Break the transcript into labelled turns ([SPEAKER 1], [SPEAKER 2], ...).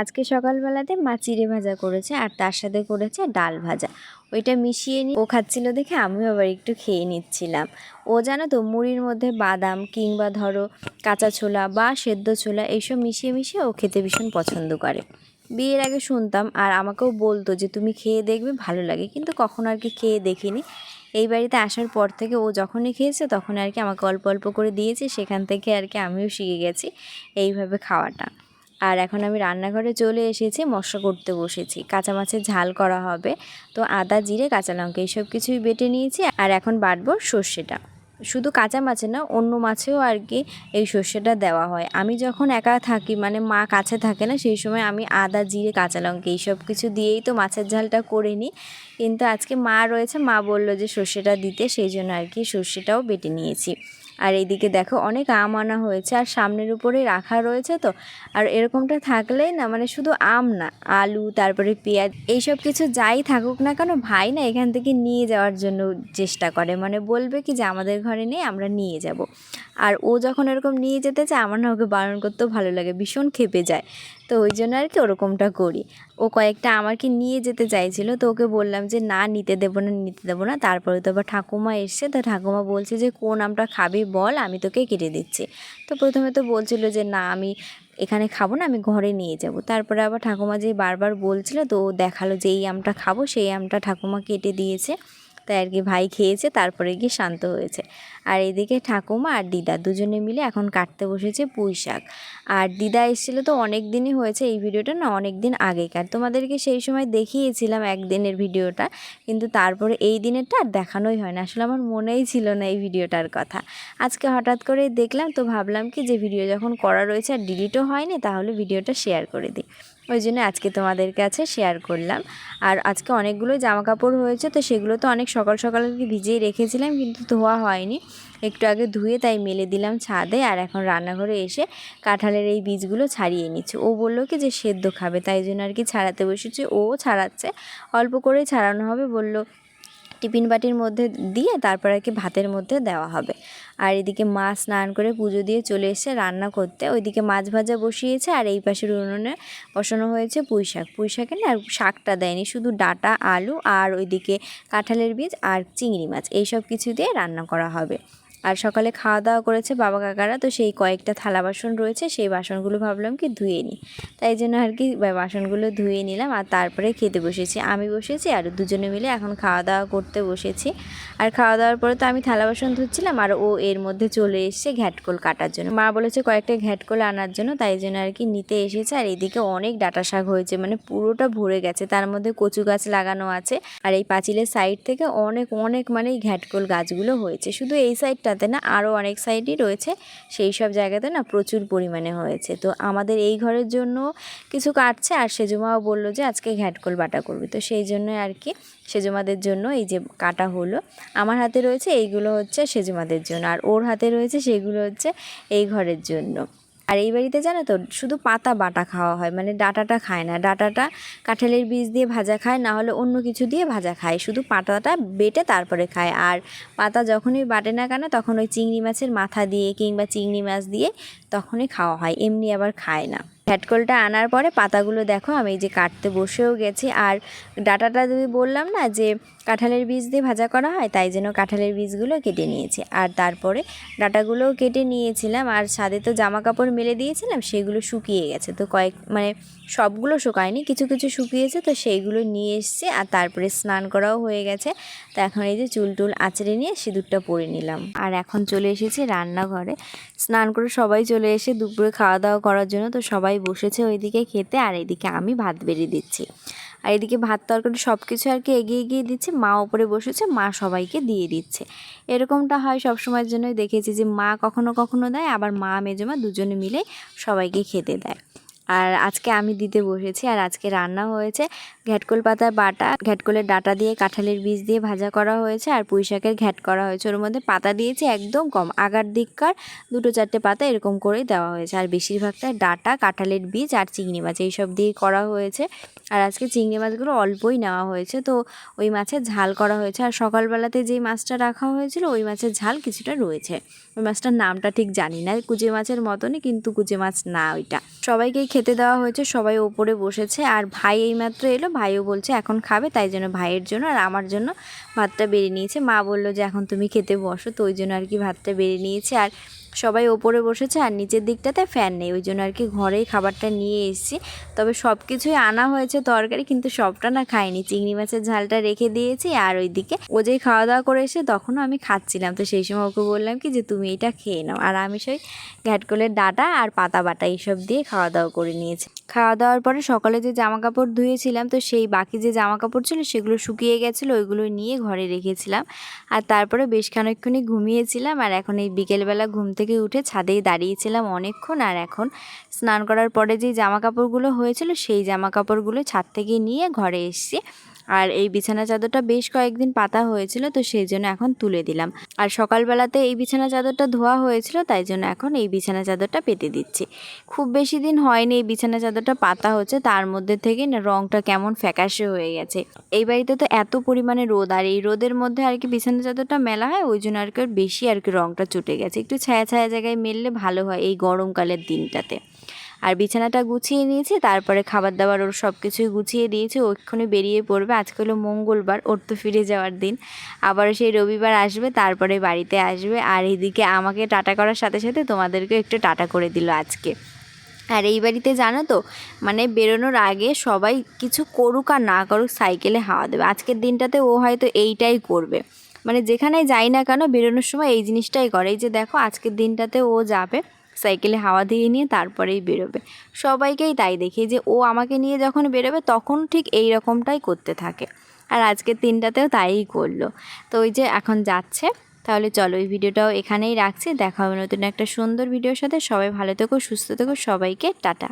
[SPEAKER 1] আজকে সকালবেলাতে মা চিড়ে ভাজা করেছে আর তার সাথে করেছে ডাল ভাজা। ওইটা মিশিয়ে নিয়ে ও খাচ্ছিল দেখে আমিও আবার একটু খেয়ে নিচ্ছিলাম। ও জানো তো মুড়ির মধ্যে বাদাম কিংবা ধরো কাঁচা ছোলা বা সেদ্ধ ছোলা এইসব মিশিয়ে মিশিয়ে ও খেতে ভীষণ পছন্দ করে। বিয়ের আগে শুনতাম আর আমাকেও বলতো যে তুমি খেয়ে দেখবে ভালো লাগে কিন্তু কখনো আর কি খেয়ে দেখিনি। এই বাড়িতে আসার পর থেকে ও যখনই খেয়েছে তখন আর কি আমাকে অল্প অল্প করে দিয়েছে সেখান থেকে আর কি আমিও শিখে গেছি এইভাবে খাওয়াটা। আর এখন আমি রান্নাঘরে চলে এসেছি, মশলা করতে বসেছি। কাঁচা মাছের ঝাল করা হবে। তো আদা, জিরে, কাঁচা লঙ্কা, এইসব কিছুই বেটে নিয়েছি আর এখন বাটবো সর্ষেটা। শুধু কাঁচা মাছে না, অন্য মাছেও আর কি এই সর্ষেটা দেওয়া হয়। আমি যখন একা থাকি মানে মা কাছে থাকে না, সেই সময় আমি আদা, জিরে, কাঁচা লঙ্কা এইসব কিছু দিয়েই তো মাছের ঝালটা করে নিই। কিন্তু আজকে মা রয়েছে, মা বলল যে সর্ষেটা দিতে, সেই জন্য আর কি সর্ষেটাও বেটে নিয়েছি। আর এইদিকে দেখো অনেক আম আনা হয়েছে, আর সামনের উপরে রাখা রয়েছে তো। আর এরকমটা থাকলেই না মানে শুধু আম না, আলু, তারপরে পেঁয়াজ, এইসব কিছু যাই থাকুক না কেন, ভাই না এখান থেকে নিয়ে যাওয়ার জন্য চেষ্টা করে। মানে বলবে কি যে, আমাদের ঘরে নেই, আমরা নিয়ে যাব। আর ও যখন এরকম নিয়ে যেতে চায়, আমার না ওকে বারণ করতেও ভালো লাগে, ভীষণ খেপে যায়। তো ওই জন্য আর কি ওরকমটা করি। ও কয়েকটা আমাকে নিয়ে যেতে চাইছিল, তো ওকে বললাম যে, না, নিতে দেবো না, নিতে দেবো না। তারপরে তো আবার ঠাকুমা এসছে, তো ঠাকুমা বলছে যে, কোন আমটা খাবি বল, আমি তোকে কেটে দিচ্ছি। তো প্রথমে তো বলছিল যে, না, আমি এখানে খাব না, আমি ঘরে নিয়ে যাব। তারপরে আবার ঠাকুমা যে বারবার বলছিল, তো ও দেখাল যে, এই আমটা খাব। সেই আমটা ঠাকুমা কেটে দিয়েছে। তাই আর কি ভাই খেয়েছে, তারপরে গিয়ে শান্ত হয়েছে। আর এদিকে ঠাকুমা আর দিদা দুজনে মিলে এখন কাটতে বসেছে পুঁই শাক। আর দিদা এসেছিল তো অনেক দিনই হয়েছে এই ভিডিওটা না অনেক দিন আগেকার। তোমাদেরকে সেই সময় দেখিয়েছিলাম একদিনের ভিডিওটা, কিন্তু তারপরে এই দিনেরটা আর দেখানোই হয় না। আসলে আমার মনেই ছিল না এই ভিডিওটার কথা। আজকে হঠাৎ করে দেখলাম, তো ভাবলাম কি যে ভিডিও যখন করা রয়েছে আর ডিলিটও হয়নি, তাহলে ভিডিওটা শেয়ার করে দিই। ওই জন্য আজকে তোমাদের কাছে শেয়ার করলাম। আর আজকে অনেকগুলো জামা কাপড় হয়েছে, তো সেগুলো তো অনেক সকাল সকাল ভিজিয়ে রেখেছিলাম, কিন্তু ধোয়া হয়নি। একটু আগে ধুয়ে তাই মেলে দিলাম ছাদে, আর এখন রান্নাঘরে এসে কাঁঠালের এই বীজগুলো ছাড়িয়ে নিচ্ছে। ও বলল কি যে সেদ্ধ খাবে, তাই জন্য আর কি ছাড়াতে বসেছে, ও ছাড়াচ্ছে। অল্প করেই ছাড়ানো হবে, বলল টিফিন বাটির মধ্যে দিয়ে তারপর আর কি ভাতের মধ্যে দেওয়া হবে। আর এদিকে মা স্নান করে পুজো দিয়ে চলে এসে রান্না করতে। ওইদিকে মাছ ভাজা বসিয়েছে আর এই পাশের উনুনে বসানো হয়েছে পুঁই শাক পুঁই শাকে না আর শাকটা দেয়নি, শুধু ডাটা, আলু আর ওইদিকে কাঁঠালের বীজ আর চিংড়ি মাছ। এইসব কিছু দিয়ে রান্না করা হবে। আর সকালে খাওয়া দাওয়া করেছে বাবা কাকারা, তো সেই কয়েকটা থালা বাসন রয়েছে, সেই বাসনগুলো ভাবলাম কি ধুয়ে নিই। তাই জন্য আর কি বাসনগুলো ধুয়ে নিলাম আর তারপরে খেতে বসেছি। আমি বসেছি আর দুজনে মিলে এখন খাওয়া দাওয়া করতে বসেছি। আর খাওয়া দাওয়ার পরে তো আমি থালা বাসন ধুচ্ছিলাম আর ও এর মধ্যে চলে এসছে ঘ্যাটকোল কাটার জন্য। মা বলেছে কয়েকটা ঘ্যাটকোল আনার জন্য, তাই জন্য আর কি নিতে এসেছে। আর এদিকে অনেক ডাটা শাক হয়েছে মানে পুরোটা ভরে গেছে। তার মধ্যে কচু গাছ লাগানো আছে। আর এই পাঁচিলের সাইড থেকে অনেক অনেক মানে এই ঘ্যাটকোল গাছগুলো হয়েছে। শুধু এই সাইডটাতে না আরও অনেক সাইডই রয়েছে, সেই সব জায়গাতে না প্রচুর পরিমাণে হয়েছে। তো আমাদের এই ঘরের জন্য কিছু কাটছে আর সেজুমাও বলল যে আজকে ঘ্যাটকোল বাটা করবে। তো সেই জন্যই আর কি সেজুমাদের জন্য এই যে কাটা হলো। আমার হাতে রয়েছে, এইগুলো হচ্ছে সেজুমাদের জন্য। আর ওর হাতে রয়েছে, সেগুলো হচ্ছে এই ঘরের জন্য। আর এই বাড়িতে জানো তো, শুধু পাতা বাটা খাওয়া হয় মানে ডাটাটা খায় না। ডাটাটা কাঁঠালের বীজ দিয়ে ভাজা খায় না হলে অন্য কিছু দিয়ে ভাজা খায়। শুধু পাতাটা বেটে তারপরে খায়। আর পাতা যখনই বাটে না কেন, তখন ওই চিংড়ি মাছের মাথা দিয়ে কিংবা চিংড়ি মাছ দিয়ে তখনই খাওয়া হয়, এমনি আবার খায় না। ঘ্যাটকলটা আনার পরে পাতাগুলো দেখো, আমি এই যে কাটতে বসেও গেছি। আর ডাটাটা তুমি বললাম না, যে কাঁঠালের বীজ দিয়ে ভাজা করা হয়, তাই জন্য কাঁঠালের বীজগুলো কেটে নিয়েছি। আর তারপরে ডাটাগুলোও কেটে নিয়েছিলাম, আর ছাদে তো জামা কাপড় মেলে দিয়েছিলাম, সেগুলো শুকিয়ে গেছে। তো কয়েক মানে সবগুলো শুকায়নি, কিছু কিছু শুকিয়েছে, তো সেইগুলো নিয়ে এসছে, আর তারপরে স্নান করাও হয়ে গেছে। তো এখন এই যে চুল টুল আঁচড়ে নিয়ে সিঁদুরটা পরে নিলাম। আর এখন চলে এসেছি রান্নাঘরে। স্নান করে সবাই চলে এসে দুপুরে খাওয়া দাওয়া করার জন্য, তো সবাই বসেছে ওইদিকে খেতে, আর এইদিকে আমি ভাত বেরিয়ে দিচ্ছি। আর এদিকে ভাত তরকারি সব কিছু আর কি এগিয়ে এগিয়ে দিচ্ছে, মা ওপরে বসেছে, মা সবাইকে দিয়ে দিচ্ছে। এরকমটা হয় সবসময়ের জন্যই দেখেছি যে মা কখনো কখনো দেয়, আবার মা মেজমা দুজনে মিলে সবাইকে খেতে দেয়। আর আজকে আমি দিতে বসেছি আর আজকে রান্না হয়েছে ঘ্যাটকোল পাতার বাটা। ঘ্যাটকোলের ডাটা দিয়ে কাঁঠালের বীজ দিয়ে ভাজা করা হয়েছে আর পুঁই শাকের ঘ্যাট করা হয়েছে। ওর মধ্যে পাতা দিয়েছি একদম কম। আগার দিককার দুটো চারটে পাতা এরকম করেই দেওয়া হয়েছে। আর বেশিরভাগটা ডাটা, কাঁঠালের বীজ আর চিংড়ি মাছ এইসব দিয়ে করা হয়েছে। আর আজকে চিংড়ি মাছগুলো অল্পই নেওয়া হয়েছে। তো ওই মাছের ঝাল করা হয়েছে। আর সকালবেলাতে যেই মাছটা রাখা হয়েছিল ওই মাছের ঝাল কিছুটা রয়েছে। ওই মাছটার নামটা ঠিক জানি না। কুচে মাছের মতনই কিন্তু কুচে মাছ না ওইটা। সবাইকেই খেতে দেওয়া হয়েছে, সবাই ওপরে বসেছে। আর ভাই এইমাত্র এলো, ভাইও বলছে, এখন খাবে। তাই জন্য ভাইয়ের জন্য আর আমার জন্য ভাতটা বেড়ে নিয়েছে। মা বলল যে, এখন তুমি খেতে বসো। তো ওই জন্য আর কি ভাতটা বেড়ে নিয়েছে। আর সবাই ওপরে বসেছে আর নিচের দিকটাতে ফ্যান নেই, ওই জন্য আর কি ঘরেই খাবারটা নিয়ে এসেছি। তবে সব কিছুই আনা হয়েছে তরকারি, কিন্তু সবটা না খাইনি। চিংড়ি মাছের ঝালটা রেখে দিয়েছি আর ওইদিকে ও যেই খাওয়া দাওয়া করে এসে তখনও আমি খাচ্ছিলাম। তো সেই সময় ওকে বললাম কি যে, তুমি এটা খেয়ে নাও। আর আমি সেই ঘ্যাটকলের ডাটা আর পাতা বাটা এইসব দিয়ে খাওয়া দাওয়া করে নিয়েছি। খাওয়া দাওয়ার পরে সকালে যে জামা কাপড় ধুয়েছিলাম, তো সেই বাকি যে জামা কাপড় ছিল সেগুলো শুকিয়ে গেছিল, ওইগুলো নিয়ে ঘরে রেখেছিলাম। আর তারপরে বেশ খানিকক্ষণই ঘুমিয়েছিলাম আর এখন এই বিকেলবেলা ঘুম থেকে উঠে ছাদেই দাঁড়িয়েছিলাম অনেকক্ষণ। আর এখন স্নান করার পরে যে জামা কাপড়গুলো হয়েছিল, সেই জামা কাপড়গুলো ছাদ থেকে নিয়ে ঘরে এসেছি। আর এই বিছানা চাদরটা বেশ কয়েকদিন পাতা হয়েছিল, তো সেই জন্য এখন তুলে দিলাম। আর সকালবেলাতে এই বিছানা চাদরটা ধোয়া হয়েছিল, তাই জন্য এখন এই বিছানা চাদরটা পেতে দিচ্ছি। খুব বেশি দিন হয়নি এই বিছানা চাদরটা পাতা হচ্ছে, তার মধ্যে থেকে না রঙটা কেমন ফ্যাকাশে হয়ে গেছে। এই বাড়িতে তো এত পরিমাণে রোদ, আর এই রোদের মধ্যে আর কি বিছানা চাদরটা মেলা হয়, ওই জন্য আর কি বেশি আর কি রঙটা চটে গেছে। একটু ছায়া ছায়া জায়গায় মেললে ভালো হয় এই গরমকালের দিনটাতে। আর বিছানাটা গুছিয়ে নিয়েছি, তারপরে খাবার দাবার ওর সব কিছুই গুছিয়ে দিয়েছি ওক্ষণে বেরিয়ে পড়বে। আজকে হলো মঙ্গলবার, ওর তো ফিরে যাওয়ার দিন। আবার সেই রবিবার আসবে, তারপরে বাড়িতে আসবে। আর এদিকে আমাকে টাটা করার সাথে সাথে তোমাদেরকে একটু টাটা করে দিল আজকে। আর এই বাড়িতে জানো তো মানে বেরোনোর আগে সবাই কিছু করুক আর না করুক সাইকেলে হাওয়া দেবে। আজকের দিনটাতে ও হয়তো এইটাই করবে। মানে যেখানে যাই না কেন, বেরোনোর সময় এই জিনিসটাই করে। এই যে দেখো, আজকের দিনটাতে ও যাবে। সাইকেলে হাওয়া দিয়ে নিয়ে তারপরেই বেরোবে। সবাইকেই তাই দেখি যে ও আমাকে নিয়ে যখন বেরোবে তখন ঠিক এই রকমটাই করতে থাকে। আর আজকের দিনটাতেও তাই করল। তো ওই যে এখন যাচ্ছে। তাহলে চলো এই ভিডিওটাও এখানেই রাখছি। দেখা হবে নতুন একটা সুন্দর ভিডিওর সাথে। সবাই ভালো থেকো, সুস্থ থেকো, সবাইকে টাটা।